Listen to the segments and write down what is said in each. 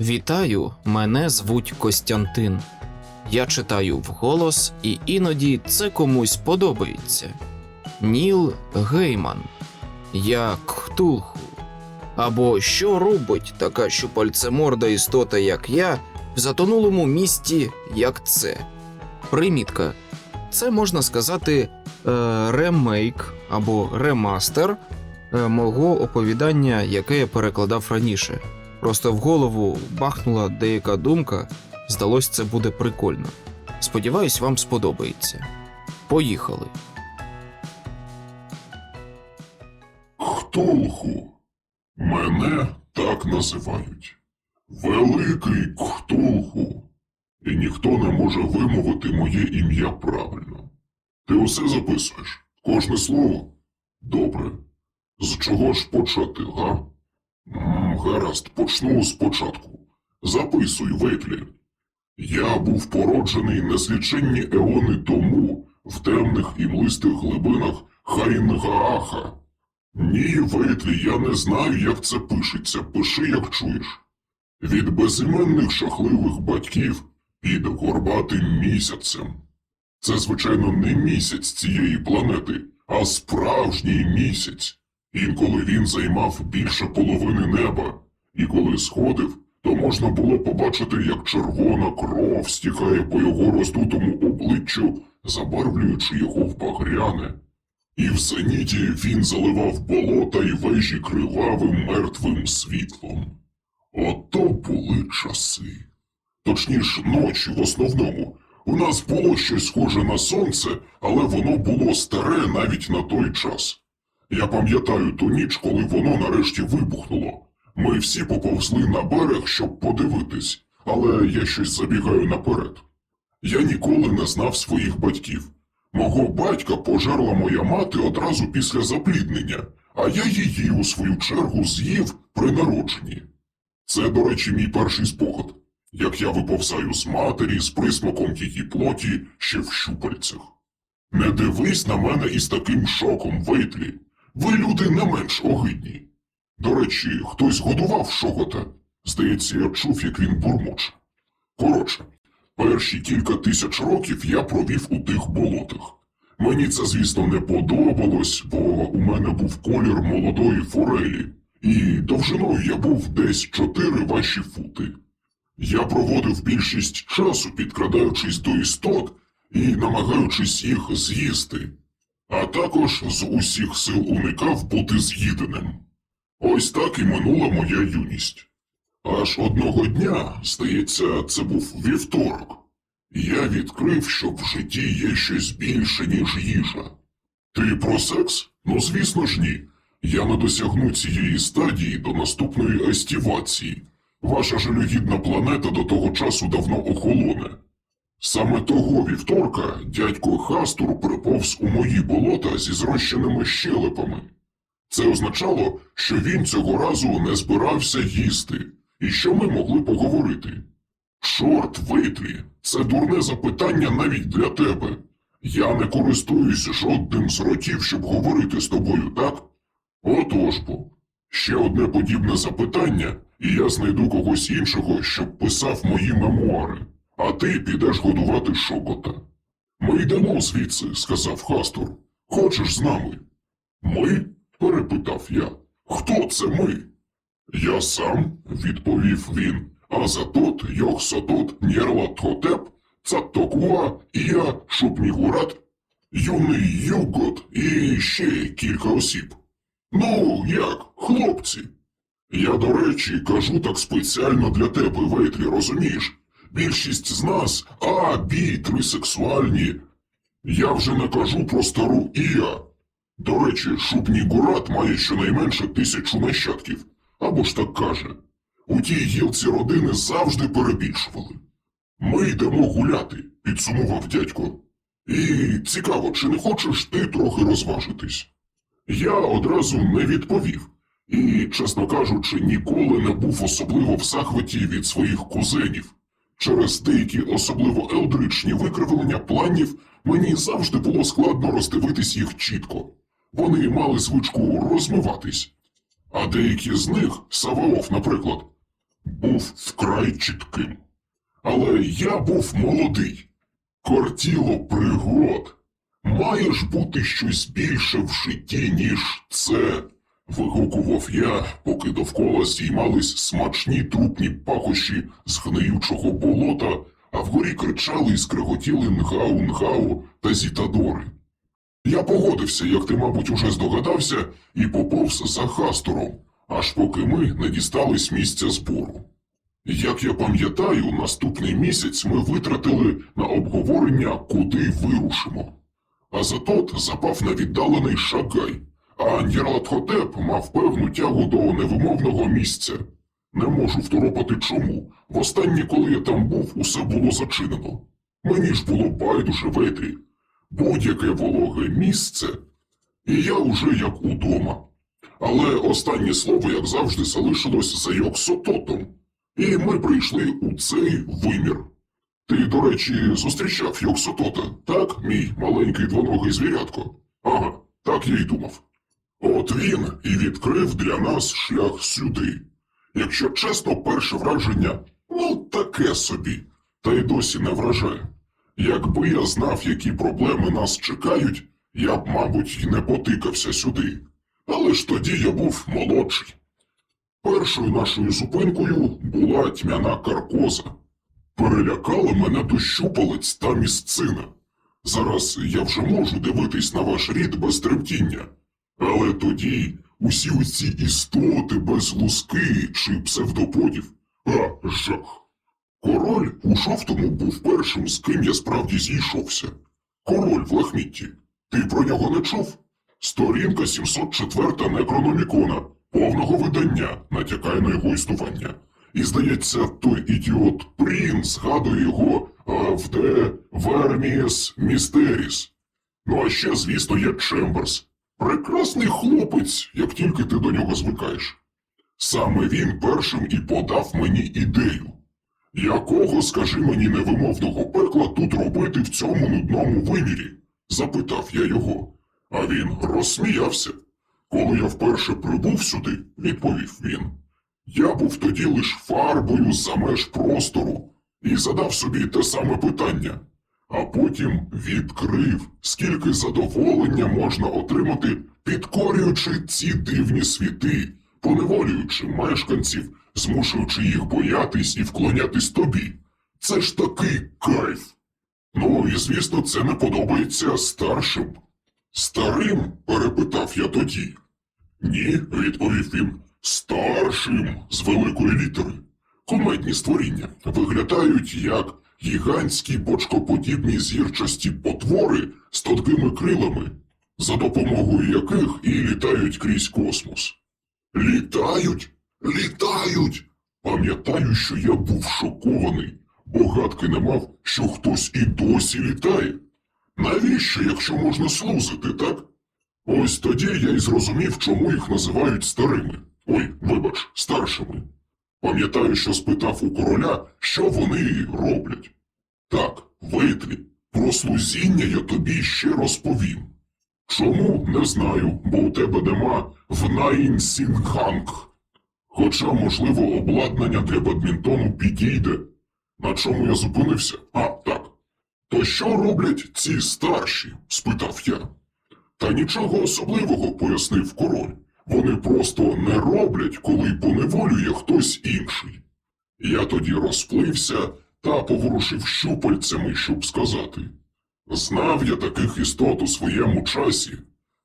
Вітаю, мене звуть Костянтин. Я читаю вголос, і іноді це комусь подобається. Ніл Гейман. Я Ктулху. Або що робить така щупальцеморда істота, як я, в затонулому місті, як це. Примітка. Це можна сказати е, ремейк або ремастер е, мого оповідання, яке я перекладав раніше. Просто в голову бахнула деяка думка, здалось, це буде прикольно. Сподіваюсь, вам сподобається. Поїхали. Ктулху. Мене так називають. Великий Ктулху. І ніхто не може вимовити моє ім'я правильно. Ти усе записуєш? Кожне слово? Добре. З чого ж почати, га? Гаразд, почну спочатку. Записуй, Ветлі. Я був породжений незліченні еони тому в темних і млистих глибинах Хайнгааха. Ні, Ветлі, я не знаю, як це пишеться. Пиши, як чуєш. Від безіменних шахливих батьків під горбатим місяцем. Це, звичайно, не місяць цієї планети, а справжній місяць. Інколи він займав більше половини неба, і коли сходив, то можна було побачити, як червона кров стікає по його роздутому обличчю, забарвлюючи його в багряне. І в зеніті він заливав болота й вежі кривавим мертвим світлом. Ото були часи. Точніше, ночі в основному. У нас було щось схоже на сонце, але воно було старе навіть на той час. Я пам'ятаю ту ніч, коли воно нарешті вибухнуло. Ми всі поповзли на берег, щоб подивитись, але я щось забігаю наперед. Я ніколи не знав своїх батьків. Мого батька пожерла моя мати одразу після запліднення, а я її у свою чергу з'їв при народженні. Це, до речі, мій перший спогад, як я виповзаю з матері з присмаком її плоті ще в щупальцях. Не дивись на мене із таким шоком, Вейтлі. Ви люди не менш огидні. До речі, хтось годував шогота. Здається, я чув, як він бурмоче. Коротше, перші кілька тисяч років я провів у тих болотах. Мені це, звісно, не подобалось, бо у мене був колір молодої форелі, і довжиною я був десь чотири ваші фути. Я проводив більшість часу, підкрадаючись до істот і намагаючись їх з'їсти, а також з усіх сил уникав бути з'їденим. Ось так і минула моя юність. Аж одного дня, здається, це був вівторок. Я відкрив, що в житті є щось більше, ніж їжа. Ти про секс? Ну, звісно ж ні. Я не досягну цієї стадії до наступної естівації. Ваша жалюгідна планета до того часу давно охолоне. Саме того вівторка дядько Хастур приповз у мої болота зі зрощеними щелепами. Це означало, що він цього разу не збирався їсти, і що ми могли поговорити. Чорт витлі, це дурне запитання навіть для тебе. Я не користуюсь жодним з ротів, щоб говорити з тобою, так? Отож бо. Ще одне подібне запитання, і я знайду когось іншого, щоб писав мої мемуари, а ти підеш годувати шокота. Ми йдемо звідси, сказав Хастур. Хочеш з нами? Ми? перепитав я. Хто це ми? Я сам, відповів він. А за тот йох сотот нєрлатхотеп, цаттокуа, і я шупнігурат, юний югот і ще кілька осіб. Ну, як, хлопці? Я, до речі, кажу так спеціально для тебе, Ветлі, розумієш? Більшість з нас а, бі, трисексуальні. Я вже не кажу про стару Ія. До речі, Шупній Гурат має щонайменше тисячу нащадків. Або ж так каже. У тій гілці родини завжди перебільшували. Ми йдемо гуляти, підсумував дядько. І цікаво, чи не хочеш ти трохи розважитись? Я одразу не відповів, і, чесно кажучи, ніколи не був особливо в захваті від своїх кузенів. Через деякі особливо елдричні викривлення планів мені завжди було складно роздивитись їх чітко. Вони мали звичку розмиватись. А деякі з них, Саваоф, наприклад, був вкрай чітким. Але я був молодий. Кортіло пригод. Має ж бути щось більше в житті, ніж це. Вигукував я, поки довкола здіймались смачні трупні пахощі з гниючого болота, а вгорі кричали і скреготіли нгау, нгау та зітадори. Я погодився, як ти, мабуть, уже здогадався, і поповз за Хастором, аж поки ми не дістались місця збору. Як я пам'ятаю, наступний місяць ми витратили на обговорення, куди вирушимо. А затот запав на віддалений шагай, а Нєрлатхотеп мав певну тягу до невимовного місця. Не можу второпати чому. Востаннє, коли я там був, усе було зачинено. Мені ж було байдуже ветрі. Будь-яке вологе місце, і я уже як удома. Але останнє слово, як завжди, залишилось за Йоксототом, і ми прийшли у цей вимір. Ти, до речі, зустрічав Йоксотота, так, мій маленький двоногий звірятко? Ага, так я й думав. От він і відкрив для нас шлях сюди. Якщо чесно, перше враження, ну таке собі, та й досі не вражає. Якби я знав, які проблеми нас чекають, я б, мабуть, й не потикався сюди. Але ж тоді я був молодший. Першою нашою зупинкою була тьмяна каркоза. Перелякала мене до щупалець та місцина. Зараз я вже можу дивитись на ваш рід без тремтіння. Але тоді усі оці істоти без луски чи псевдоподів. А, жах. Король у жовтому був першим, з ким я справді зійшовся. Король в лахмітті. Ти про нього не чув? Сторінка 704 Некрономікона, повного видання, натякає на його існування. І здається, той ідіот Прін згадує його в де Верміс Містеріс. Ну а ще, звісно, є Чемберс. Прекрасний хлопець, як тільки ти до нього звикаєш. Саме він першим і подав мені ідею. Якого, скажи мені, невимовного пекла тут робити в цьому нудному вимірі? запитав я його. А він розсміявся. Коли я вперше прибув сюди, відповів він. Я був тоді лиш фарбою за меж простору і задав собі те саме питання, а потім відкрив, скільки задоволення можна отримати, підкорюючи ці дивні світи, поневолюючи мешканців, змушуючи їх боятись і вклонятись тобі. Це ж такий кайф. Ну і звісно, це не подобається старшим. Старим? перепитав я тоді. Ні, відповів він. Старшим з великої літери. Кумедні створіння виглядають як гігантські бочкоподібні зірчасті потвори з тонкими крилами, за допомогою яких і літають крізь космос. Літають? Літають! Пам'ятаю, що я був шокований, бо гадки не мав, що хтось і досі літає. Навіщо, якщо можна слузити, так? Ось тоді я й зрозумів, чому їх називають старими. Ой, вибач, старшими. Пам'ятаю, що спитав у короля, що вони роблять. Так, Вейтлі, про слузіння я тобі ще розповім. Чому не знаю, бо у тебе нема в Найнсінханг. Хоча, можливо, обладнання для бадмінтону підійде. На чому я зупинився? А, так. То що роблять ці старші? спитав я. Та нічого особливого, пояснив король. Вони просто не роблять, коли поневолює хтось інший. Я тоді розплився та поворушив щупальцями, щоб сказати. Знав я таких істот у своєму часі,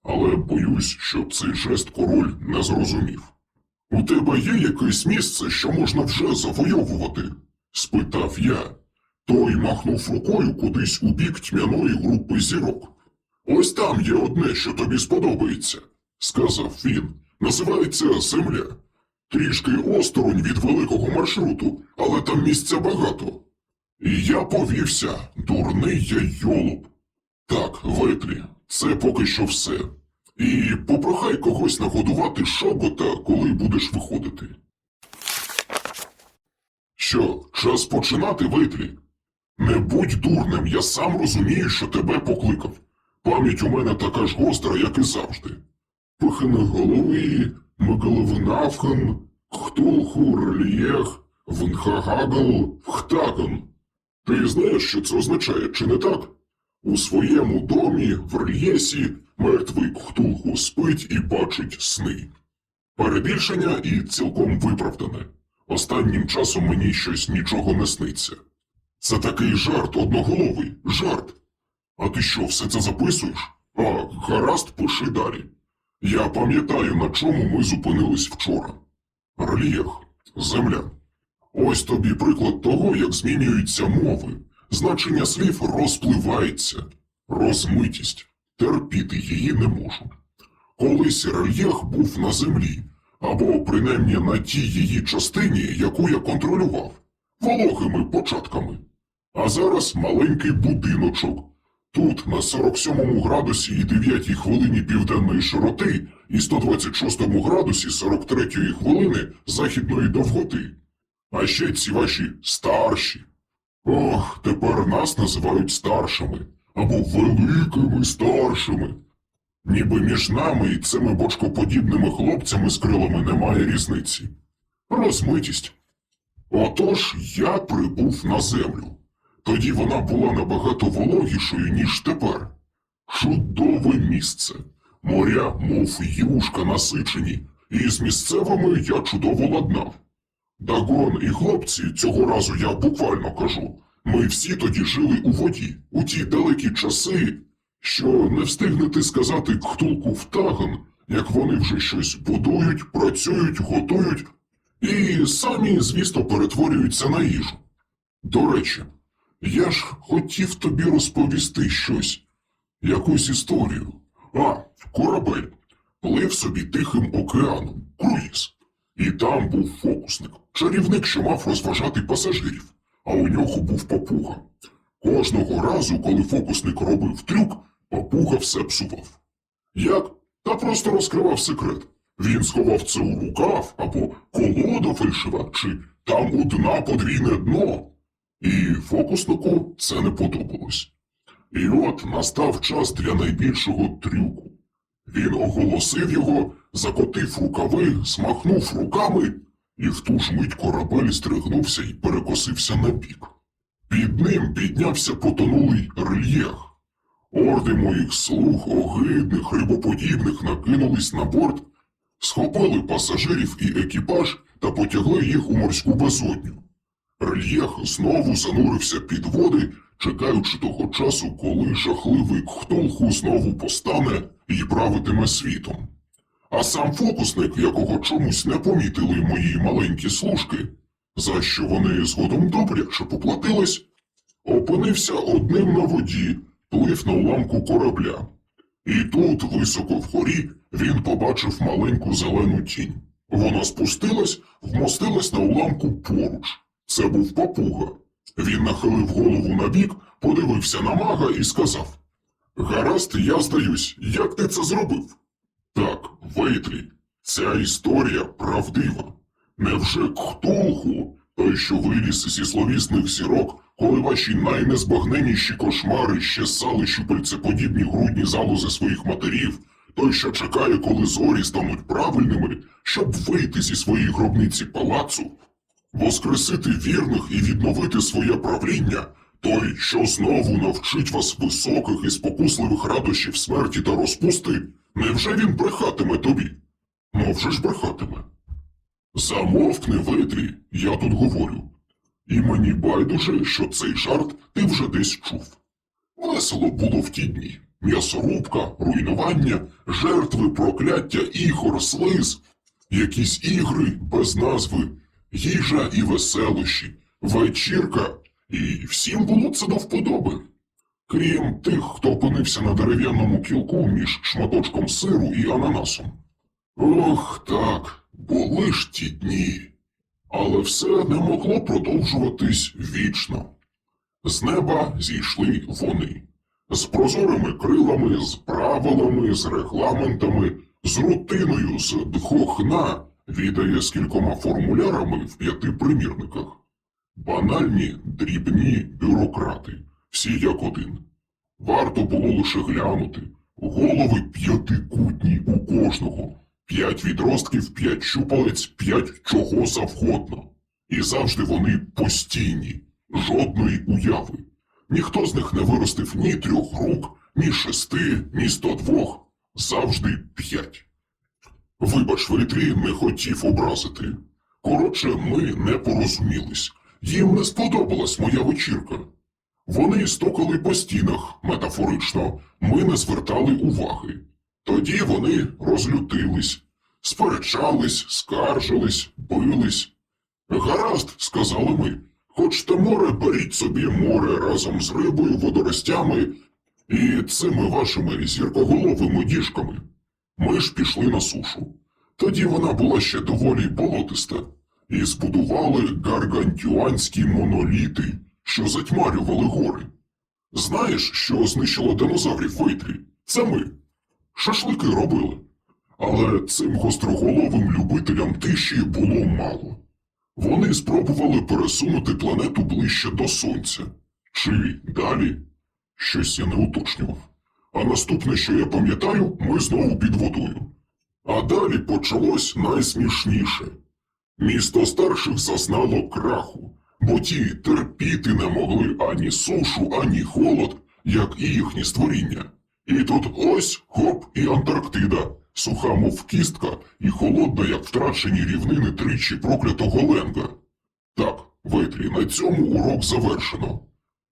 але боюсь, щоб цей жест король не зрозумів. У тебе є якесь місце, що можна вже завойовувати? спитав я. Той махнув рукою кудись у бік тьмяної групи зірок. Ось там є одне, що тобі сподобається, сказав він. Називається Земля. Трішки осторонь від великого маршруту, але там місця багато. І я повівся, дурний я йолуб. Так, Ветлі, це поки що все. І попрохай когось нагодувати шобота, коли будеш виходити. Що, час починати, Ветлі? Не будь дурним, я сам розумію, що тебе покликав. Пам'ять у мене така ж гостра, як і завжди. Пихане голови, Мегаловинавхан, Хтулху, Рельєх, Внхагагал Хтаган. Ти знаєш, що це означає, чи не так? У своєму домі в рельєсі мертвий Ктулху спить і бачить сни. Перебільшення і цілком виправдане. Останнім часом мені щось нічого не сниться. Це такий жарт одноголовий, жарт. А ти що, все це записуєш? А, гаразд, пиши далі. Я пам'ятаю, на чому ми зупинились вчора. Рельєф, земля. Ось тобі приклад того, як змінюються мови. Значення слів розпливається. Розмитість. Терпіти її не можу. Колись рельєх був на землі, або принаймні на тій її частині, яку я контролював, вологими початками. А зараз маленький будиночок. Тут на 47 градусі і 9 хвилині південної широти і 126 градусі 43 хвилини західної довготи. А ще ці ваші старші. Ох, тепер нас називають старшими або великими старшими. Ніби між нами і цими бочкоподібними хлопцями з крилами немає різниці. Розмитість. Отож я прибув на землю. Тоді вона була набагато вологішою, ніж тепер. Чудове місце. Моря, мов юшка насичені, і з місцевими я чудово ладнав. Дагон і хлопці, цього разу я буквально кажу, ми всі тоді жили у воді, у ті далекі часи, що не встигнете сказати ктулку втаган, як вони вже щось будують, працюють, готують і самі, звісно, перетворюються на їжу. До речі, я ж хотів тобі розповісти щось, якусь історію. А, корабель плив собі тихим океаном, круїз. І там був фокусник, чарівник, що мав розважати пасажирів, а у нього був папуга. Кожного разу, коли фокусник робив трюк, папуга все псував. Як? Та просто розкривав секрет. Він сховав це у рукав або колода фальшива, чи там у дна подвійне дно. І фокуснику це не подобалось. І от настав час для найбільшого трюку. Він оголосив його, закотив рукави, змахнув руками, і в ту ж мить корабель стригнувся і перекосився на бік. Під ним піднявся потонулий рельєх. Орди моїх слуг, огидних, рибоподібних накинулись на борт, схопили пасажирів і екіпаж та потягли їх у морську безодню. Рельєх знову занурився під води, чекаючи того часу, коли жахливий Ктулху знову постане і правитиме світом. А сам фокусник, якого чомусь не помітили мої маленькі служки, за що вони згодом добряче поплатились, опинився одним на воді, плив на уламку корабля. І тут, високо вгорі, він побачив маленьку зелену тінь. Вона спустилась, вмостилась на уламку поруч. Це був папуга. Він нахилив голову набік, подивився на мага і сказав: Гаразд, я здаюсь, як ти це зробив? Так, Вейтлі, ця історія правдива. Невже Ктулху, той, що виліз зі словісних зірок, коли ваші найнезбагненніші кошмари ще ссали щупальцеподібні грудні залози своїх матерів, той, що чекає, коли зорі стануть правильними, щоб вийти зі своєї гробниці палацу, воскресити вірних і відновити своє правління, той, що знову навчить вас високих і спокусливих радощів смерті та розпусти, невже він брехатиме тобі? Мовже ж брехатиме. Замовкни, Ветрі, я тут говорю. І мені байдуже, що цей жарт ти вже десь чув. Весело було в ті дні. М'ясорубка, руйнування, жертви, прокляття, ігор, слиз, якісь ігри без назви, їжа і веселощі, вечірка, і всім було це до вподоби. Крім тих, хто опинився на дерев'яному кілку між шматочком сиру і ананасом. Ох, так, були ж ті дні. Але все не могло продовжуватись вічно. З неба зійшли вони. З прозорими крилами, з правилами, з регламентами, з рутиною, з дхохна, відає з кількома формулярами в п'яти примірниках. Банальні, дрібні бюрократи, всі як один. Варто було лише глянути. Голови п'ятикутні у кожного. П'ять відростків, п'ять щупалець, п'ять чого завгодно. І завжди вони постійні, жодної уяви. Ніхто з них не виростив ні трьох рук, ні шести, ні сто двох, завжди п'ять. Вибач, Витрі не хотів образити. Коротше, ми не порозумілись. Їм не сподобалась моя вечірка. Вони стукали по стінах, метафорично, ми не звертали уваги. Тоді вони розлютились, сперечались, скаржились, бились. Гаразд, сказали ми, хочете море, беріть собі море разом з рибою, водоростями і цими вашими зіркоголовими діжками. Ми ж пішли на сушу. Тоді вона була ще доволі болотиста, і збудували гаргантюанські моноліти, що затьмарювали гори. Знаєш, що знищило динозаврів в Вейтрі? Це ми. Шашлики робили. Але цим гостроголовим любителям тиші було мало. Вони спробували пересунути планету ближче до Сонця. Чи далі? Щось я не уточнював. А наступне, що я пам'ятаю, ми знову під водою. А далі почалось найсмішніше. Місто старших зазнало краху, бо ті терпіти не могли ані сушу, ані холод, як і їхні створіння. І тут ось хоп і Антарктида, суха, мов кістка, і холодна, як втрачені рівнини тричі проклятого Ленга. Так, Ветрі, на цьому урок завершено.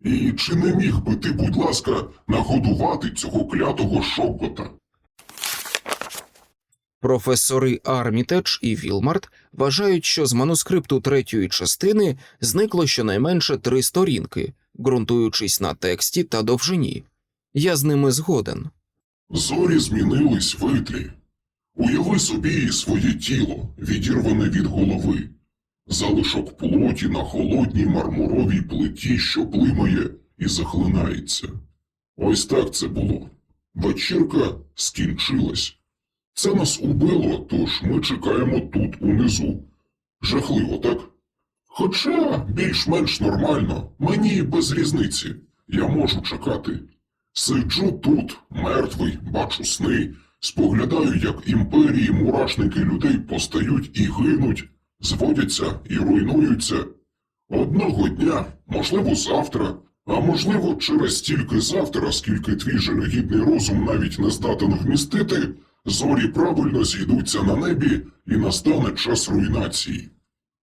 І чи не міг би ти, будь ласка, нагодувати цього клятого шокота? Професори Армітедж і Вілмарт вважають, що з манускрипту третьої частини зникло щонайменше три сторінки, ґрунтуючись на тексті та довжині. Я з ними згоден. Зорі змінились витлі. Уяви собі своє тіло, відірване від голови, залишок плоті на холодній мармуровій плиті, що блимає і захлинається. Ось так це було. Вечірка скінчилась. Це нас убило, тож ми чекаємо тут унизу. Жахливо, так? Хоча більш-менш нормально, мені без різниці. Я можу чекати. Сиджу тут, мертвий, бачу сни, споглядаю, як імперії мурашники людей постають і гинуть, зводяться і руйнуються. Одного дня, можливо, завтра, а можливо, через стільки завтра, скільки твій жалюгідний розум навіть не здатен вмістити, зорі правильно зійдуться на небі і настане час руйнації.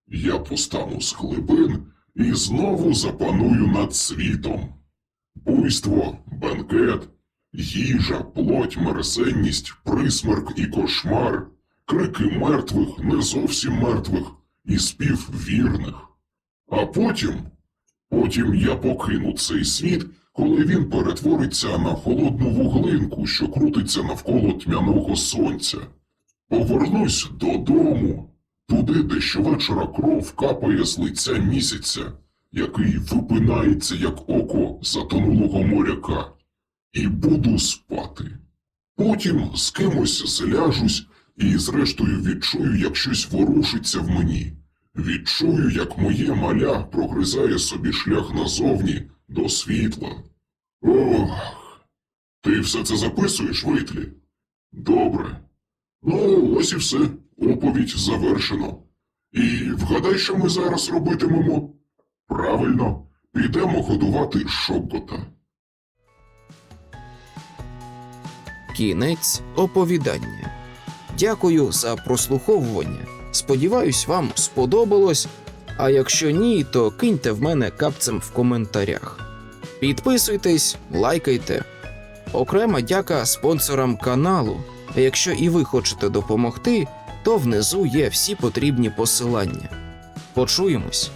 Я постану з глибин і знову запаную над світом. Буйство, бенкет, їжа, плоть, мерзенність, присмерк і кошмар, крики мертвих, не зовсім мертвих, і спів вірних. А потім, потім я покину цей світ, коли він перетвориться на холодну вуглинку, що крутиться навколо тьмяного сонця. Повернусь додому, туди, де щовечора кров капає з лиця місяця, який випинається, як око затонулого моряка, і буду спати. Потім з кимось зляжусь і, зрештою, відчую, як щось ворушиться в мені. Відчую, як моє маля прогризає собі шлях назовні до світла. Ох, ти все це записуєш, Витлі? Добре. Ну, ось і все. Оповідь завершено. І вгадай, що ми зараз робитимемо? Правильно, підемо годувати шокота. Кінець оповідання. Дякую за прослуховування. Сподіваюсь, вам сподобалось. А якщо ні, то киньте в мене капцем в коментарях. Підписуйтесь, лайкайте. Окрема дяка спонсорам каналу. А якщо і ви хочете допомогти, то внизу є всі потрібні посилання. Почуємось!